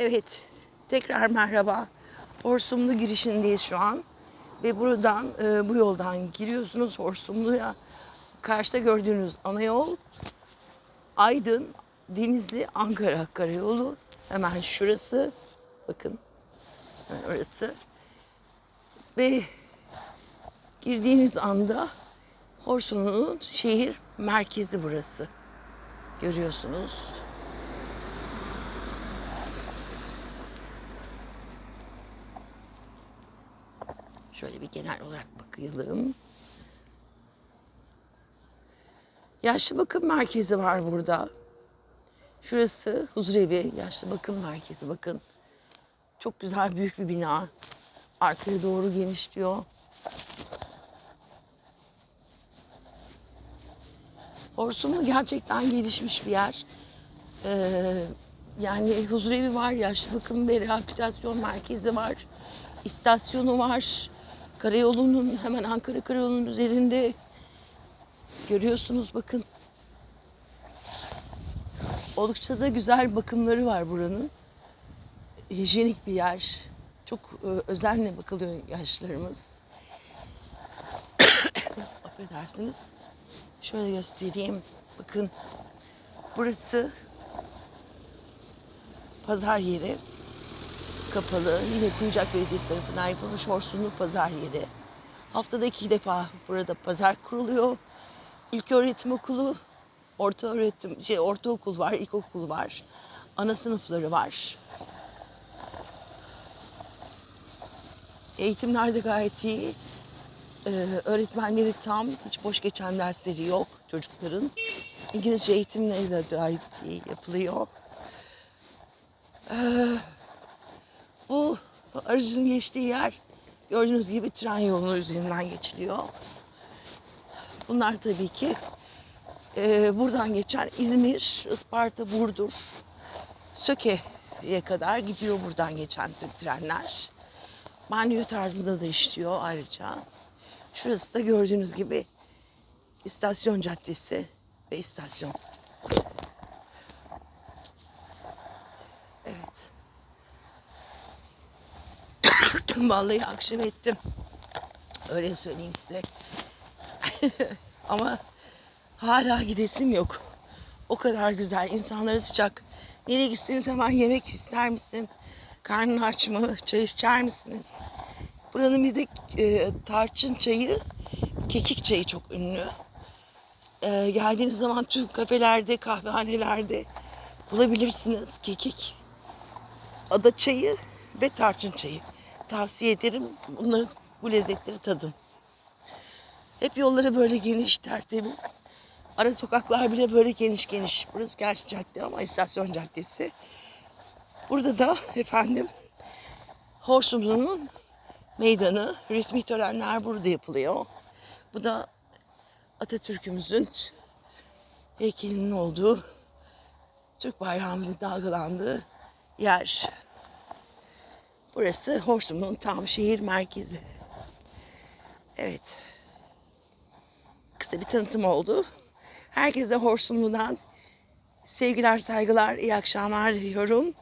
Evet, tekrar merhaba. Horsumlu girişindeyiz şu an. Ve buradan, e, bu yoldan giriyorsunuz Horsumlu'ya. Karşıda gördüğünüz ana yol Aydın, Denizli, Ankara karayolu. Hemen şurası. Bakın. Hemen orası. Ve girdiğiniz anda Horsumlu'nun şehir merkezi burası. Görüyorsunuz. Şöyle bir genel olarak bakayım. Yaşlı bakım merkezi var burada. Şurası huzurevi, yaşlı bakım merkezi. Bakın. Çok güzel büyük bir bina. Arkaya doğru genişliyor. Horsumlu gerçekten gelişmiş bir yer. Ee, yani huzurevi var, yaşlı bakım ve rehabilitasyon merkezi var. istasyonu var. Karayolunun hemen Ankara Karayolu'nun üzerinde görüyorsunuz bakın. Oldukça da güzel bakımları var buranın. Hijyenik bir yer. Çok e, özenle bakılıyor yaşlarımız. Affedersiniz. Şöyle göstereyim. Bakın. Burası pazar yeri. Kapalı. Yine Kuyucak Belediyesi tarafından yapılmış Horsunlu pazar yeri. Haftada iki defa burada pazar kuruluyor. İlk öğretim okulu, orta öğretim, şey ortaokul var, ilkokul var. Ana sınıfları var. Eğitimler de gayet iyi. Ee, öğretmenleri tam, hiç boş geçen dersleri yok çocukların. İngilizce eğitimleri de gayet iyi yapılıyor. Ee, bu aracın geçtiği yer gördüğünüz gibi tren yolunun üzerinden geçiliyor. Bunlar tabii ki e, buradan geçen İzmir, Isparta, Burdur, Söke'ye kadar gidiyor buradan geçen trenler. Banyo tarzında da işliyor ayrıca. Şurası da gördüğünüz gibi istasyon caddesi ve istasyon. Evet. Vallahi akşam ettim. Öyle söyleyeyim size. Ama hala gidesim yok. O kadar güzel, insanları sıcak. Nereye gitseniz hemen yemek ister misin? Karnın aç mı? Çay içer misiniz? Buranın bir de e, tarçın çayı, kekik çayı çok ünlü. E, geldiğiniz zaman tüm kafelerde, kahvehanelerde bulabilirsiniz kekik, ada çayı ve tarçın çayı. Tavsiye ederim. Bunların bu lezzetleri tadın. Hep yolları böyle geniş, tertemiz. Ara sokaklar bile böyle geniş geniş. Burası gerçi cadde ama istasyon caddesi. Burada da efendim Horsumlu'nun meydanı. Resmi törenler burada yapılıyor. Bu da Atatürk'ümüzün heykelinin olduğu, Türk bayrağımızın dalgalandığı yer. Burası Horsumlu'nun tam şehir merkezi. Evet. Kısa bir tanıtım oldu. Herkese Horsumlu'dan sevgiler, saygılar, iyi akşamlar diliyorum.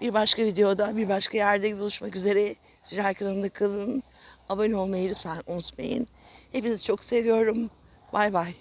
Bir başka videoda, bir başka yerde buluşmak üzere. Zira kanalımda kalın. Abone olmayı lütfen unutmayın. Hepinizi çok seviyorum. Bay bay.